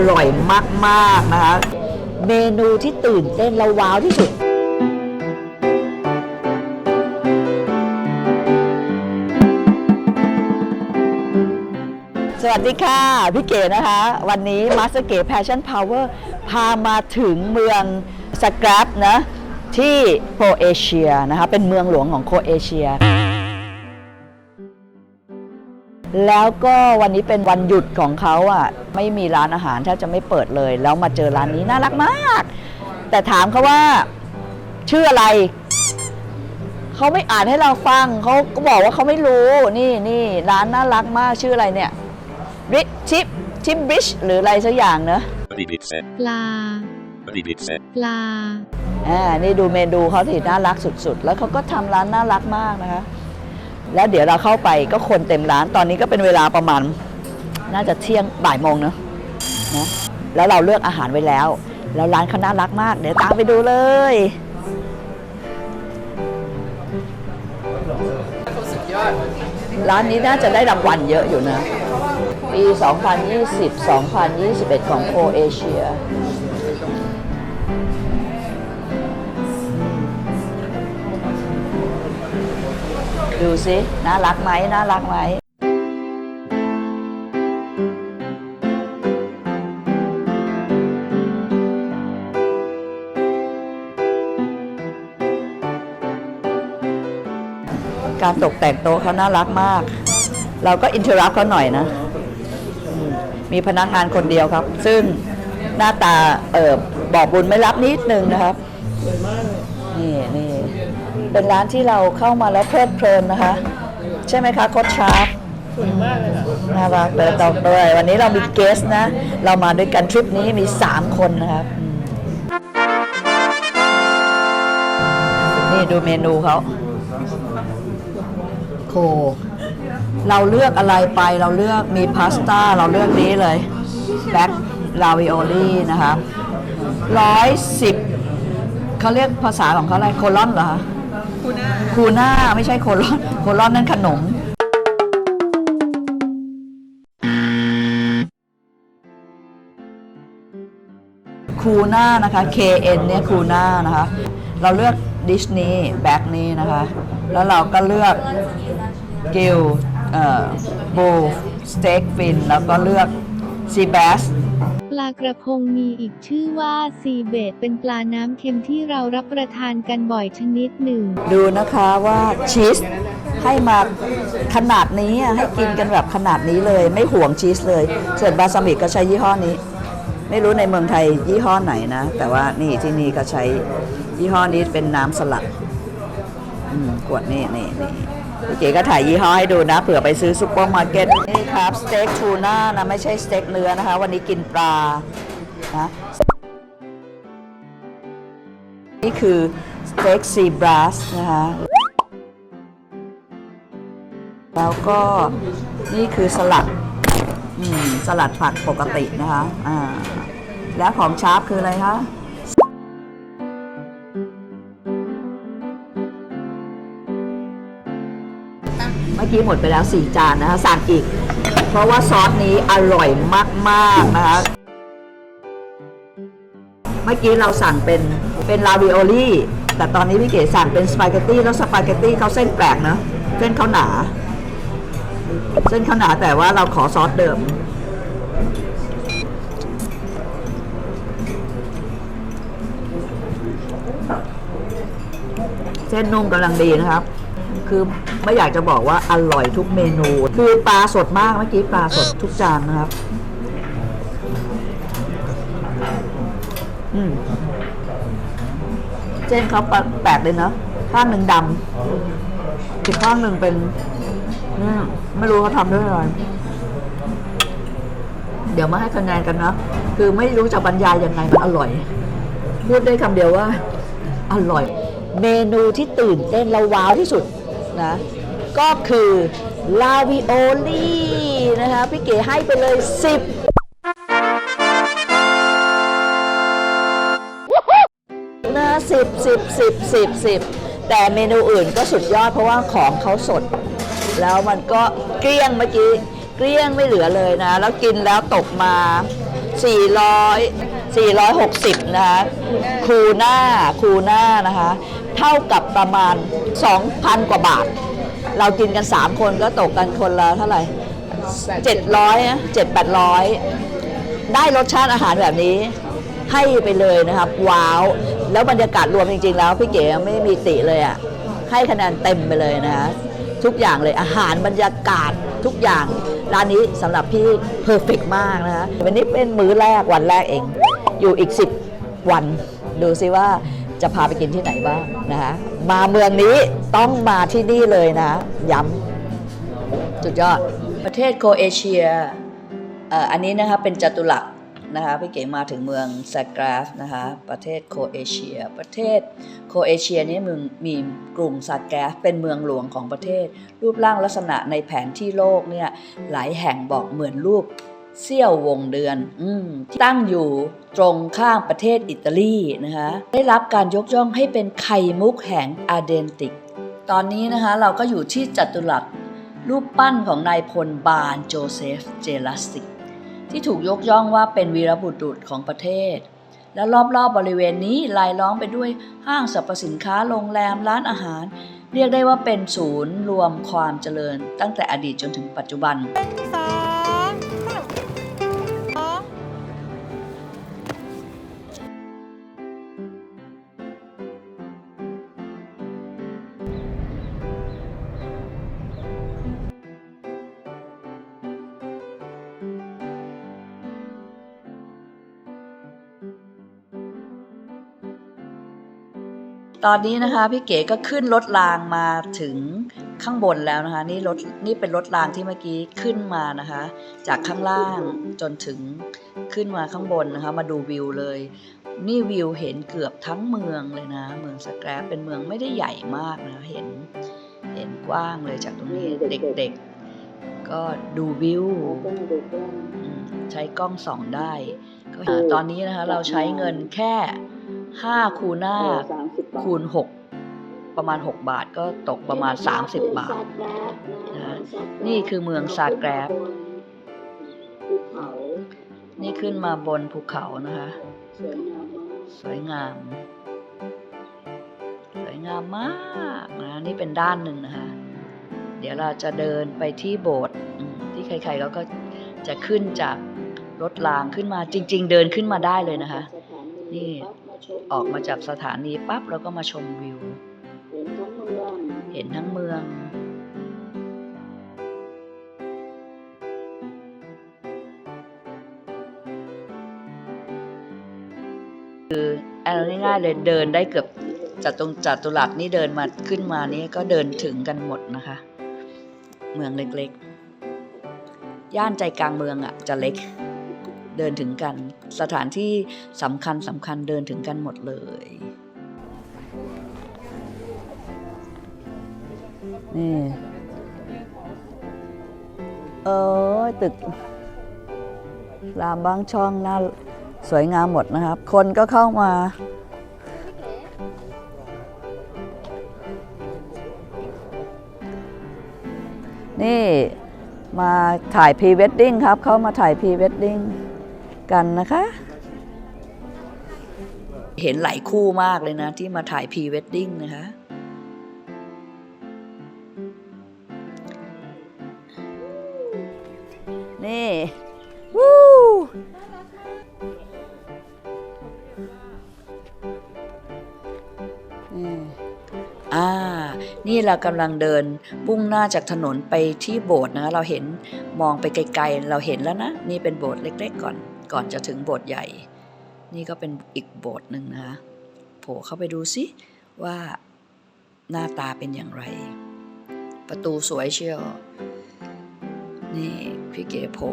อร่อยมากๆนะคะ เมนูที่ตื่นเต้นและว้าวที่สุด สวัสดีค่ะ พี่เก๋นะคะ วันนี้ Master เก๋ Passion Power พามาถึงเมืองสแกรปนะ ที่โครเอเชียนะคะ เป็นเมืองหลวงของโครเอเชีย แล้วก็วันนี้เป็นวันหยุดของเขาอะไม่มีร้านอาหารแทบจะไม่เปิดเลย แล้วมาเจอร้านนี้น่ารักมาก แต่ถามเขาว่าชื่ออะไรเขาไม่อ่านให้เราฟังเขาก็บอกว่าเขาไม่รู้นี่นี่ร้านน่ารักมากชื่ออะไรเนี่ยริชิปชิปบริชหรืออะไรสักอย่างเนอะ Ribitse, ปลา ribitse, ปลาอ่านี่ดูเมนูเขาสิน่ารักสุดๆ แล้วเขาก็ทำร้านน่ารักมากนะคะ แล้วเดี๋ยวเราเข้าไปก็คนเต็มร้านตอนนี้ก็เป็นเวลาประมาณ น่าจะเที่ยงบ่ายโมงเนอะนะแล้วเราเลือกอาหารไว้แล้ว แล้วร้านเขาน่ารักมาก เดี๋ยวตามไปดูเลยร้านนี้น่าจะได้รางวัลเยอะอยู่นะ ปี 2020 2021 ของโคเอเชีย ดูสิน่ารักไหมน่ารักไหมการตกแต่งโต๊ะเขาน่ารักมาก เราก็อินเทอร์รับเขาหน่อยนะมมีพนักงานคนเดียวครับ ซึ่งหน้าตาเออบอกบุญไม่รับนิดนึงนะครับ นี่นี่เป็นร้านที่เราเข้ามาแล้วเพลิดเพลินนะคะ ใช่ไหมคะโคชชาร์ปสวยมากเลยน่ารักเลยต่อเลยวันนี้เรามีเกสนะ เรามาด้วยกันทริปนี้มี 3 คนนะครับอืมนี่ดูเมนูเขาโค เราเลือกอะไรไปเราเลือกมีพาสต้าเราเลือกนี้เลยแบ็คลาวิโอลี่นะคะร้อยสิบ เขาเรียกภาษาของเขาอะไรโคลอนเหรอคะคูน่าคูน่าไม่ใช่โคลอนโคลอนนั่นขนม คูน่านะคะ KN เนี่ยคูน่านะคะ เราเลือกดิชนีย์แบ็กนี้นะคะ แล้วเราก็เลือกกิลเอ่อบูสเต็กฟินแล้วก็เลือกซีแบสป ลากระพงมีอีกชื่อว่าซีเบดเป็นปลาน้ำเค็มที่เรารับประทานกันบ่อยชนิดหนึ่ง ดูนะคะว่าชีสให้มาขนาดนี้อะให้กินกันแบบขนาดนี้เลย ไม่ห่วงชีสเลยส่วนบาซามิกก็ใช้ยี่ห้อนี้ ไม่รู้ในเมืองไทยยี่ห้อไหนนะ แต่ว่านี่ที่นี่ก็ใช้ยี่ห้อนี้เป็นน้ำสลัดอืมขวดนี่นี่นี่ เก๋ก็ถ่ายยี่ห้อให้ดูนะเผื่อไปซื้อซุปเปอร์มาร์เก็ตนี่ครับสเต็กทูน่านะไม่ใช่สเต็กเนื้อนะคะ วันนี้กินปลานะนี่คือสเต็กซีบรัสนะคะแล้วก็นี่คือสลัดสลัดผักปกตินะคะ อ่า แล้วของชาร์ปคืออะไรคะ กี้หมดไปแล้ว 4 จานนะคะสั่งอีก เพราะว่าซอสนี้อร่อยมากๆนะคะเมื่อกี้เราสั่งเป็นเป็นลาวิโอลี่แต่ตอนนี้พี่เก๋สั่งเป็นสปาเกตตี้แล้วสปาเกตตี้เขาเส้นแปลกนะเส้นเขาหนา เส้นเขาหนาแต่ว่าเราขอซอสเดิมเส้นนุ่มกำลังดีนะครับ คือไม่อยากจะบอกว่าอร่อยทุกเมนู คือปลาสดมากเมื่อกี้ปลาสดทุกจานนะครับ อืมเส้นเขาแปลกเลยเนาะข้างหนึ่งดำอีกข้างหนึ่งเป็นอืมไม่รู้เขาทำด้วยอะไรเดี๋ยวมาให้คะแนนกันนะ คือไม่รู้จะบรรยายยังไงมันอร่อย พูดได้คำเดียวว่า อร่อย เมนูที่ตื่นเต้นและว้าวที่สุด นะ ก็คือลาวิโอลี่นะคะ พี่เก๋ให้ไปเลย 10นะสิบสิบสิบสิบสิบแต่เมนูอื่นก็สุดยอดเพราะว่าของเขาสด แล้วมันก็เกลี้ยงเมื่อกี้เกลี้ยงไม่เหลือเลยนะ แล้วกินแล้วตกมา 400 460 นะคะคูน่าคูน่านะคะ เท่ากับประมาณ 2,000 กว่าบาท เรากินกัน 3 คนก็ตกกันคนละเท่าไหร่ 700นะ7-800 ได้รสชาติอาหารแบบนี้ให้ไปเลยนะครับ ว้าว แล้วบรรยากาศรวมจริง ๆ แล้วพี่เก๋ไม่มีติเลยอะ่ะให้คะแนนเต็มไปเลยนะคะทุกอย่างเลยอาหารบรรยากาศทุกอย่าง ร้านนี้สำหรับพี่เพอร์เฟกมากนะคะวันนี้เป็นมื้อแรกวันแรกเอง อยู่อีก 10 วัน ดูซิว่า จะพาไปกินที่ไหนบ้างนะคะมาเมืองนี้ต้องมาที่นี่เลยนะย้ำสุดยอดประเทศโครเอเชียอันนี้นะคะเป็นจัตุรัสนะคะพี่เก๋มาถึงเมืองซากราฟนะคะประเทศโครเอเชีย ประเทศโครเอเชียนี้มึงมีกรุงซากราฟเป็นเมืองหลวงของประเทศ รูปร่างลักษณะในแผนที่โลกเนี่ยหลายแห่งบอกเหมือนรูป เสี้ยววงเดือนอที่ตั้งอยู่ตรงข้างประเทศอิตาลีนะคะได้รับการยกย่องให้เป็นไข่มุกแห่งอาเดนติก ตอนนี้นะคะเราก็อยู่ที่จัตุรัสรูปปั้นของนายพลบานโจเซฟเจลัสติก ที่ถูกยกย่องว่าเป็นวีรบุรุษของประเทศ และรอบๆบบริเวณนี้ลายล้อมไปด้วยห้างสรรพสินค้าโรงแรมร้านอาหาร เรียกได้ว่าเป็นศูนย์รวมความเจริญตั้งแต่อดีตจนถึงปัจจุบัน ตอนนี้นะคะพี่เก๋ก็ขึ้นรถรางมาถึงข้างบนแล้วนะคะ นี่รถนี่เป็นรถรางที่เมื่อกี้ขึ้นมานะคะ จากข้างล่างจนถึงขึ้นมาข้างบนนะคะ มาดูวิวเลย นี่วิวเห็นเกือบทั้งเมืองเลยนะ เมืองสแกรปเป็นเมืองไม่ได้ใหญ่มากนะเห็นเห็นกว้างเลยจากตรงนี้เด็กๆ ก็ดูวิวอืมใช้กล้องส่องได้ ก็อ่าตอนนี้นะคะเราใช้เงินแค่ 5คูน่าคูณ6ประมาณ 6 บาทก็ตกประมาณ 30 บาทนะนี่คือเมืองซาแกรบ นี่ขึ้นมาบนภูเขานะคะ สวยงาม สวยงามมากนะนี่เป็นด้านหนึ่งนะคะ เดี๋ยวเราจะเดินไปที่โบสถ์อืมที่ใครๆเขาก็จะขึ้นจากรถรางขึ้นมาจริง ๆ เดินขึ้นมาได้เลยนะคะ นี่ ออกมาจากสถานีปั๊บแล้วก็มาชมวิว เห็นทั้งเมืองคือเอาง่ายๆเลยเดินได้เกือบจากตรงจัตุรัสนี่เดินมาขึ้นมานี่ก็เดินถึงกันหมดนะคะ เมืองเล็กๆ ย่านใจกลางเมืองอะจะเล็ก เดินถึงกัน สถานที่สำคัญสำคัญเดินถึงกันหมดเลย นี่ เออตึก รามบางช่องน่าสวยงามหมดนะครับ คนก็เข้ามานี่มาถ่ายพรีเวดดิ้งครับ เขามาถ่ายพรีเวดดิ้ง กันนะคะ เห็นหลายคู่มากเลยนะ ที่มาถ่ายพรีเวดดิ้งนะคะ นี่ วู้นี่อ่า นี่เรากำลังเดินมุ่งหน้าจากถนนไปที่โบสถ์นะ เราเห็นมองไปไกลๆ เราเห็นแล้วนะ นี่เป็นโบสถ์เล็ก ๆ ก่อน ก่อนจะถึงโบสถ์ใหญ่ นี่ก็เป็นอีกโบสถ์หนึ่งนะคะโผล่เข้าไปดูสิว่าหน้าตาเป็นอย่างไร ประตูสวยเชียว นี่พี่เก๋โผล่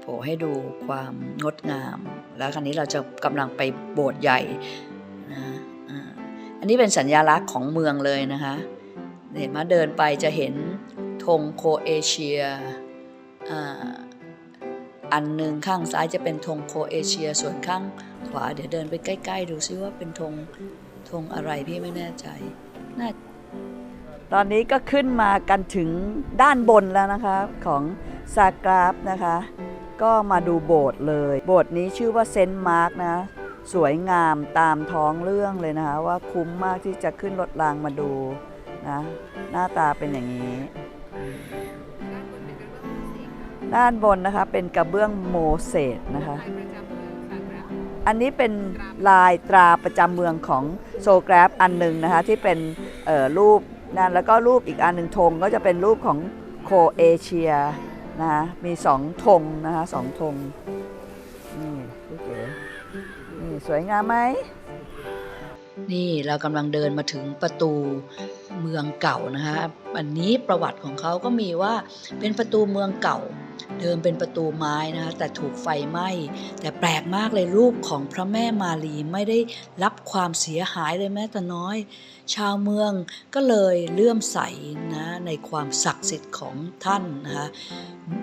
โผล่ให้ดูความงดงาม แล้วคราวนี้เราจะกำลังไปโบสถ์ใหญ่นะอันนี้เป็นสัญญลักษณ์ของเมืองเลยนะคะเห็นมาเดินไปจะเห็นธงโคเอเชียอ่า อันหนึ่งข้างซ้ายจะเป็นธงโคเอเชีย ส่วนข้างขวาเดี๋ยวเดินไปใกล้ๆ ดูซิว่าเป็นธงธงอะไรพี่ไม่แน่ใจน่าตอนนี้ก็ขึ้นมากันถึงด้านบนแล้วนะคะของซากราฟนะคะ ก็มาดูโบสถ์เลย โบสถ์นี้ชื่อว่าเซนต์มาร์กนะสวยงามตามท้องเรื่องเลยนะคะ ว่าคุ้มมากที่จะขึ้นรถรางมาดูนะหน้าตาเป็นอย่างนี้ ด้านบนนะคะเป็นกระเบื้องโมเสสนะคะ อันนี้เป็นลายตราประจำเมืองของโซแกรฟอันหนึ่งนะคะที่เป็นรูปนั่นแล้วก็รูปอีกอันหนึ่งธงก็จะเป็นรูปของโคเอเชียนะคะมีสองธงนะคะสองธงนี่พี่เก๋นี่สวยงามไหมนี่เรากำลังเดินมาถึงประตูเมืองเก่านะคะอันนี้ประวัติของเขาก็มีว่าเป็นประตูเมืองเก่า เดิมเป็นประตูไม้นะคะแต่ถูกไฟไหม้ แต่แปลกมากเลยรูปของพระแม่มารีไม่ได้รับความเสียหายเลยแม้แต่น้อย ชาวเมืองก็เลยเลื่อมใสนะในความศักดิ์สิทธิ์ของท่านนะคะ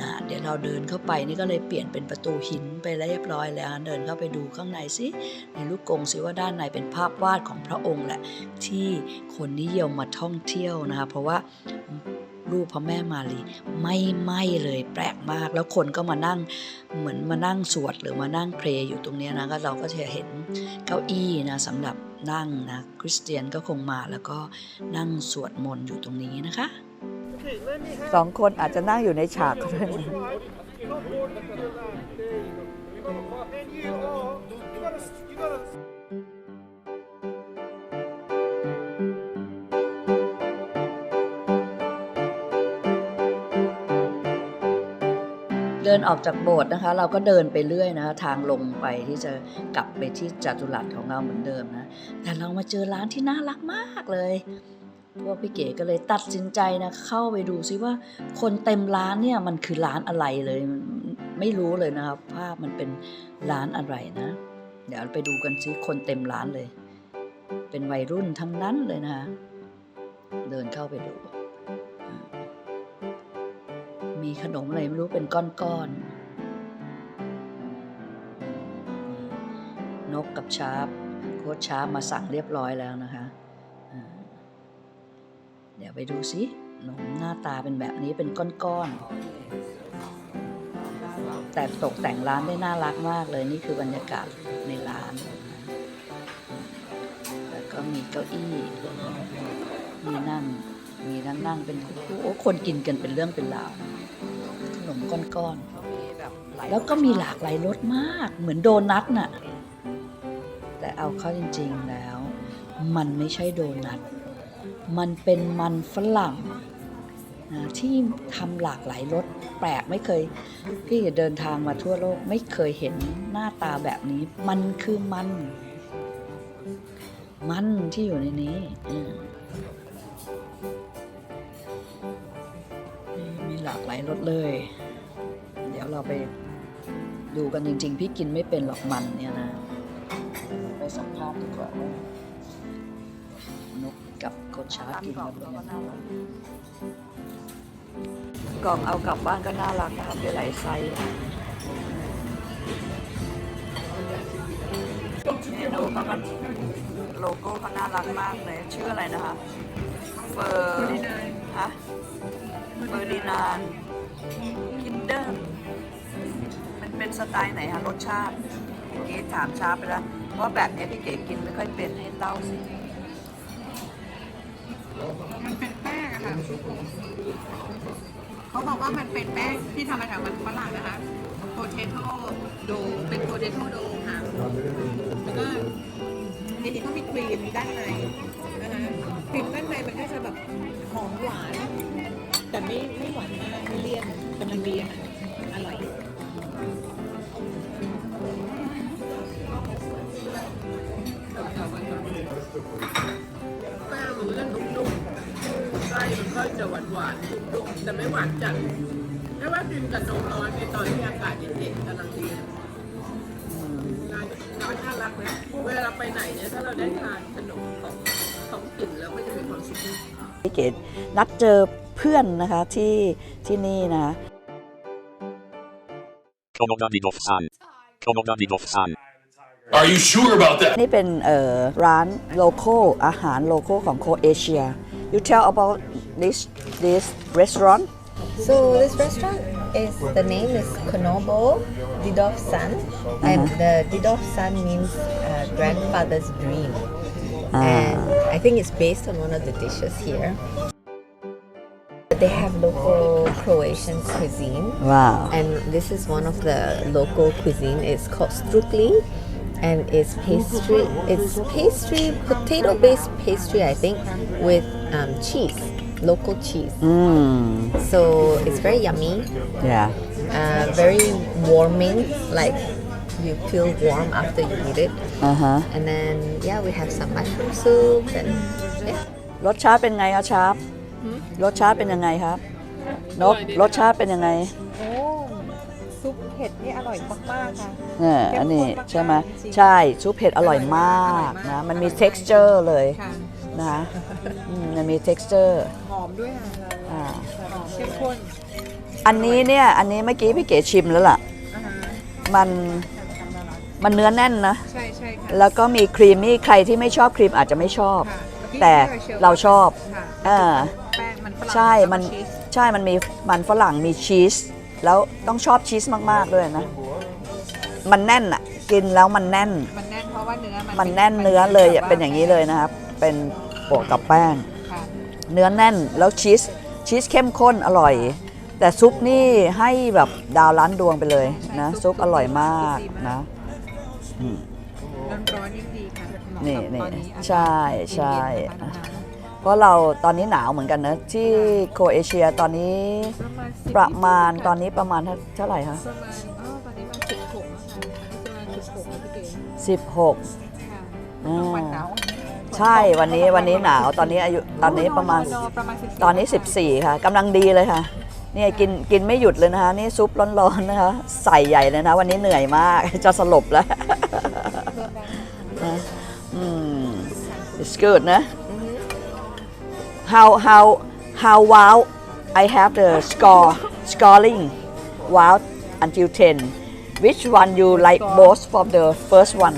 นะเดี๋ยวเราเดินเข้าไปนี่ก็เลยเปลี่ยนเป็นประตูหินไปเรียบร้อยแล้ว เดินเข้าไปดูข้างในสิในลูกกงสิว่าด้านในเป็นภาพวาดของพระองค์แหละที่คนนิยมมาท่องเที่ยวนะคะเพราะว่า รูปพระแม่มารีไม่ไหม้เลยแปลกมาก แล้วคนก็มานั่งเหมือนมานั่งสวดหรือมานั่งเพลอยู่ตรงนี้นะก็เราก็จะเห็นเก้าอี้นะสำหรับนั่งนะคริสเตียนก็คงมาแล้วก็นั่งสวดมนต์อยู่ตรงนี้นะคะสองคนอาจจะนั่งอยู่ในฉากก็ได้ เดินออกจากโบสถ์นะคะ เราก็เดินไปเรื่อยนะทางลงไปที่จะกลับไปที่จัตุรัสของเราเหมือนเดิมนะ แต่เรามาเจอร้านที่น่ารักมากเลยพวกพี่เก๋ก็เลยตัดสินใจนะเข้าไปดูซิว่า คนเต็มร้านเนี่ยมันคือร้านอะไรเลยไม่รู้เลยนะครับภาพมันเป็นร้านอะไรนะ เดี๋ยวไปดูกันซิคนเต็มร้านเลย เป็นวัยรุ่นทั้งนั้นเลยนะคะเดินเข้าไปดู มีขนมอะไรไม่รู้เป็นก้อนๆนกกับชาร์ปโค้ชชาร์ปมาสั่งเรียบร้อยแล้วนะคะ เดี๋ยวไปดูสิขนมหน้าตาเป็นแบบนี้เป็นก้อนๆแต่ตกแต่งร้านได้น่ารักมากเลยนี่คือบรรยากาศในร้านแล้วก็มีเก้าอี้มีนั่งมีนั่งนั่งเป็นคู่โอ้คนกินกันเป็นเรื่องเป็นราว มก้อนๆ แล้วก็มีหลากหลายรสมาก เหมือนโดนัทน่ะ แต่เอาเข้าจริงๆแล้ว มันไม่ใช่โดนัท มันเป็นมันฝรั่งนะที่ทำหลากหลายรสแปลกไม่เคย พี่เดินทางมาทั่วโลกไม่เคยเห็นหน้าตาแบบนี้ มันคือมัน มันที่อยู่ในนี้ หลากหลายรสเลย เดี๋ยวเราไปดูกันจริง ๆ พี่กินไม่เป็นหรอกมันเนี่ยนะ ไปสัมภาษณ์ดีกว่าว่านกกับโคชากินแล้วเป็นยังไงกล่องเอากลับบ้านก็น่ารักนะครับเป็นหลายไซส์เมนูเขาก็โลโก้เขาน่ารักมากเลย ชื่ออะไรนะคะ เฟอร์ฮะ เฟอร์ดินานคินเดอร์มันเป็นสไตล์ไหนคะรสชาติเมื่อกี้ถามช้าไปแล้วว่าแบบนี้พี่เก๋กินไม่ค่อยเป็นให้เล่าสิมันเป็นแป้งอะค่ะเขาบอกว่ามันเป็นแป้งที่ทำมาจากมันฝรั่งนะคะโพเทโต้โดเป็นโพเทโต้โดค่ะแล้วก็ในนี้เขามีครีมด้านในนะคะครีมด้านในมันก็จะแบบหอมหวาน แต่ไม่ไม่หวานมากไม่เลี่ยนกำลังดีอะอร่อยแป้งมันก็นุ่มๆไส้มันก็จะหวานหวานๆนุ่มๆแต่ไม่หวานจัดไม่ว่ากินกับนมร้อนในตอนที่อากาศเย็นๆกำลังดีร้านร้านน่ารักนะเวลาเราไปไหนเนี่ยถ้าเราได้ทานขนมของท้องถิ่นแล้วก็จะมีความสุขพี่เก๋นัดเจอ พื่อนนะคะที่ที่นี่นะคะ Komoda-Didov-san. Komoda-Didov-san. Are you sure about that? นี่เป็นเอ่อร้านโลโก้อาหารโลโก้ของโคเอเชีย you tell about this this restaurant So this restaurant is the name is Konobo Didov San, and the Didov San means uh, grandfather's dream. And I think it's based on one of the dishes here. They have local Croatian cuisine, ว้าว and this is one of the local cuisine. It's called strukli, and it's pastry. It's pastry, potato-based pastry, I think, with um, cheese, local cheese. อืม So it's very yummy, อย่า uh, very warming. Like you feel warm after you eat it. อ่าฮะ And then yeah, we have some mushroom soup and yeah. รสชาติเป็นไงครับชาร์ป รสชาติเป็นยังไงครับนกรสชาติเป็นยังไงโอ้ซุปเผ็ดนี่อร่อยมากๆค่ะเนี่ยอันนี้เข้มข้นมากๆใช่ไหมจริงๆใช่ซุปเผ็ดอร่อยมากอร่อยมากนะมันมี texture เลยค่ะนะอืมมันมี texture หอมด้วยค่ะอ่าหอมเข้มข้นอันนี้เนี่ยอันนี้เมื่อกี้พี่เก๋ชิมแล้วล่ะอ่าฮะมันมันเนื้อแน่นนะใช่ใช่ค่ะแล้วก็มีครีมมี่ใครที่ไม่ชอบครีมอาจจะไม่ชอบค่ะแต่เราชอบค่ะอ่าแป้งมัน ฝรั่งใช่มันแล้วก็ชีสใช่มันมีมันฝรั่งมีชีส แล้วต้องชอบชีสมาก ๆ ด้วยนะ มันแน่นอะกินแล้วมันแน่น มันแน่นเพราะว่าเนื้อมันมันแน่นเนื้อเลยอะเป็นอย่างนี้เลยนะครับ เป็นโปะกับแป้ง ค่ะเนื้อแน่นแล้วชีสชีสเข้มข้นอร่อย แต่ซุปนี่ให้แบบดาวล้านดวงไปเลยนะซุปอร่อยมากนะร้อนๆยิ่งดีค่ะเหมาะนี่กับนี่ตอนนี้อากาศใช่ใช่ เย็นๆนะคะเพ ราะเราตอนนี้หนาวเหมือนกันนะที่โครเอเชียตอนนี้ประมาณ10ประมาณตอนนี้ประมาณเท่าเท่าไหร่คะประมาณอ๋อตอนนี้มันสิบหกแล้วค่ะอันนี้จะมาสิบหกแล้วพี่เก๋16 ค่ะอ่าวันหนาวใช่วันนี้วันนี้หนาวตอนนี้อายุตอนนี้ประมาณโนประมาณ14ตอนนี้ 14 ค่ะกำลังดีเลยค่ะ เนี่ยกินกินไม่หยุดเลยนะคะนี่ซุปร้อนๆนะคะ ใส่ใหญ่เลยนะ วันนี้เหนื่อยมาก จะสลบแล้วนะอืม it's good นะ how how how wow I have the score scoring wow until 10 which one you like most from the first one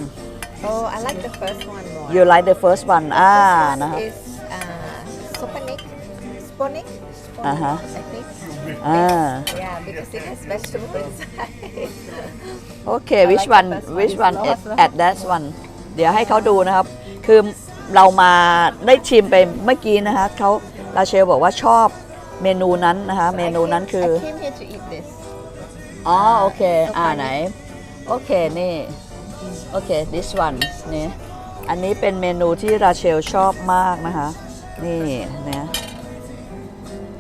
Oh, I like the first one more. you like the first one อ่า This นะครับ one is uh, Sopanik, Sponik, Uh-huh. I think. อ่า Yeah, because it has vegetable inside. โอเค which one which one at at that one เดี๋ยวให้เขาดูนะครับ คือ เรามาได้ชิมไปเมื่อกี้นะคะเขาลาเชลบอกว่าชอบเมนูนั้นนะคะ เมนูนั้นคือ I came here to eat this. อ๋อโอเค อ่าไหน โอเค นี่ โอเค this one นี่อันนี้เป็นเมนูที่ราเชลชอบมากนะคะ นี่เนี่ย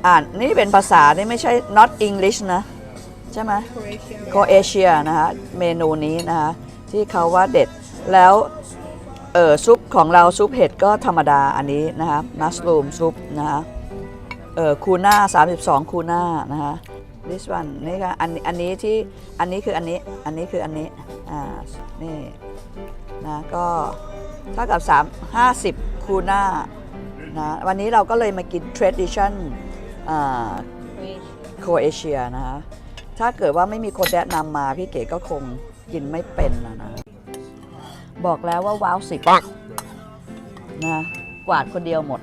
อ่านนี่เป็นภาษานี่ไม่ใช่ not English นะ ใช่ไหมโครเอเชียนะคะ เมนูนี้นะคะ ที่เขาว่าเด็ดแล้วเออซุปของเราซุปเห็ดก็ธรรมดาอันนี้นะคะมัสลูมซุปนะคะเออคูน่า32 คูน่านะคะ this one นี่ค่ะอันอันนี้ที่อันนี้คืออันนี้อันนี้คืออันนี้อ่านี่นะก็เท่ากับ 3 50 คูน่านะวันนี้เราก็เลยมากิน tradition อ่าโครเอเชียนะคะถ้าเกิดว่าไม่มีคนแนะนำมาพี่เก๋ก็คงกินไม่เป็นนะ บอกแล้วว่าว้าวสิบนะกวาดคนเดียวหมด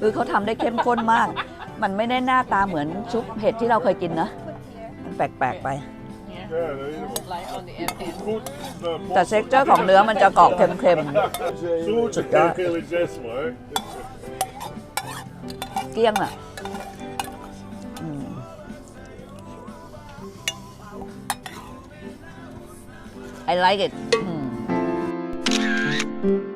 คือเขาทำได้เข้มข้นมาก มันไม่ได้หน้าตาเหมือนซุปเห็ดที่เราเคยกินนะมันแปลกๆไป แต่เซ็กเจอร์ของเนื้อมันจะเกาะเค็ม Such a cocktail is this, man. ๆเกลี้ยงอะ I like it. อืม